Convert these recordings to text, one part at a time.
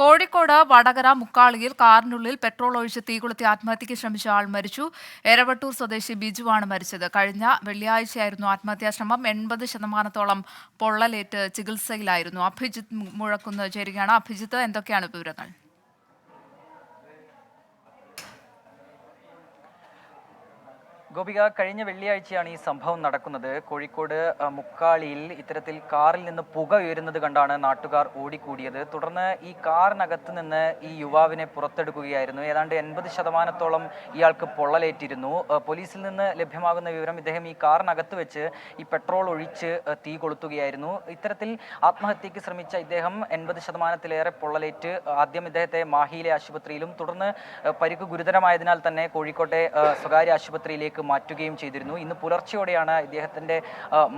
കോഴിക്കോട് വടകര മുക്കാളിയിൽ കാറിനുള്ളിൽ പെട്രോൾ ഒഴിച്ച് തീകൊളുത്തി ആത്മഹത്യയ്ക്ക് ശ്രമിച്ച ആൾ മരിച്ചു. എരവട്ടൂർ സ്വദേശി ബിജുവാണ് മരിച്ചത്. കഴിഞ്ഞ വെള്ളിയാഴ്ചയായിരുന്നു ആത്മഹത്യാ ശ്രമം. എൺപത് ശതമാനത്തോളം പൊള്ളലേറ്റ് ചികിത്സയിലായിരുന്നു. അഭിജിത്ത് മുഴക്കുന്ന ചേരുകയാണ്. അഭിജിത്ത് എന്തൊക്കെയാണ് വിവരങ്ങൾ? ഗോപിക കഴിഞ്ഞ വെള്ളിയാഴ്ചയാണ് ഈ സംഭവം നടക്കുന്നത്. കോഴിക്കോട് മുക്കാളിയിൽ ഇത്തരത്തിൽ കാറിൽ നിന്ന് പുക ഉയരുന്നത് കണ്ടാണ് നാട്ടുകാർ ഓടിക്കൂടിയത്. തുടർന്ന് ഈ കാറിനകത്ത് നിന്ന് ഈ യുവാവിനെ പുറത്തെടുക്കുകയായിരുന്നു. ഏതാണ്ട് എൺപത് ശതമാനത്തോളം ഇയാൾക്ക് പൊള്ളലേറ്റിരുന്നു. പോലീസിൽ നിന്ന് ലഭ്യമാകുന്ന വിവരം ഇദ്ദേഹം ഈ കാറിനകത്ത് വെച്ച് ഈ പെട്രോൾ ഒഴിച്ച് തീ കൊളുത്തുകയായിരുന്നു. ഇത്തരത്തിൽ ആത്മഹത്യക്ക് ശ്രമിച്ച ഇദ്ദേഹം എൺപത് ശതമാനത്തിലേറെ പൊള്ളലേറ്റ് ആദ്യം ഇദ്ദേഹത്തെ മാഹിയിലെ ആശുപത്രിയിലും തുടർന്ന് പരിക്ക് ഗുരുതരമായതിനാൽ തന്നെ കോഴിക്കോട്ടെ സ്വകാര്യ ആശുപത്രിയിലേക്ക് മാറ്റുകയും ചെയ്തിരുന്നു. ഇന്ന് പുലർച്ചെയോടെയാണ് ഇദ്ദേഹത്തിന്റെ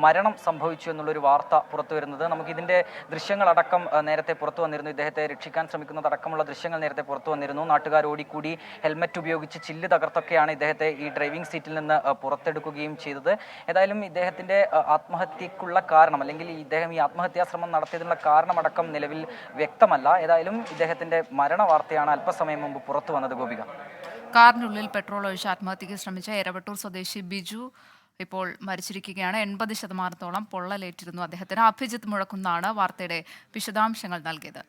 മരണം സംഭവിച്ചു എന്നുള്ളൊരു വാർത്ത പുറത്തു വരുന്നത് നമുക്ക് ഇതിന്റെ ദൃശ്യങ്ങളടക്കം നേരത്തെ പുറത്തു വന്നിരുന്നു. ഇദ്ദേഹത്തെ രക്ഷിക്കാൻ ശ്രമിക്കുന്നതടക്കമുള്ള ദൃശ്യങ്ങൾ നേരത്തെ പുറത്തു വന്നിരുന്നു. നാട്ടുകാർ ഓടിക്കൂടി ഹെൽമറ്റ് ഉപയോഗിച്ച് ചില്ല് തകർത്തൊക്കെയാണ് ഇദ്ദേഹത്തെ ഈ ഡ്രൈവിംഗ് സീറ്റിൽ നിന്ന് പുറത്തെടുക്കുകയും ചെയ്തത്. ഏതായാലും ഇദ്ദേഹത്തിന്റെ ആത്മഹത്യക്കുള്ള കാരണം അല്ലെങ്കിൽ ഇദ്ദേഹം ഈ ആത്മഹത്യാ ശ്രമം നടത്തിയതിനുള്ള കാരണമടക്കം നിലവിൽ വ്യക്തമല്ല. ഏതായാലും ഇദ്ദേഹത്തിന്റെ മരണ വാർത്തയാണ് അല്പസമയം മുമ്പ് പുറത്തു വന്നത് ഗോപിക. കാറിനുള്ളിൽ പെട്രോൾ ഒഴിച്ച് ആത്മഹത്യയ്ക്ക് ശ്രമിച്ച എരവട്ടൂർ സ്വദേശി ബിജു ഇപ്പോൾ മരിച്ചിരിക്കുകയാണ്. എൺപത് ശതമാനത്തോളം പൊള്ളലേറ്റിരുന്നു അദ്ദേഹത്തിന്. അഭിജിത്ത് മുഴക്കുന്നാണ് വാർത്തയുടെ വിശദാംശങ്ങൾ നൽകിയത്.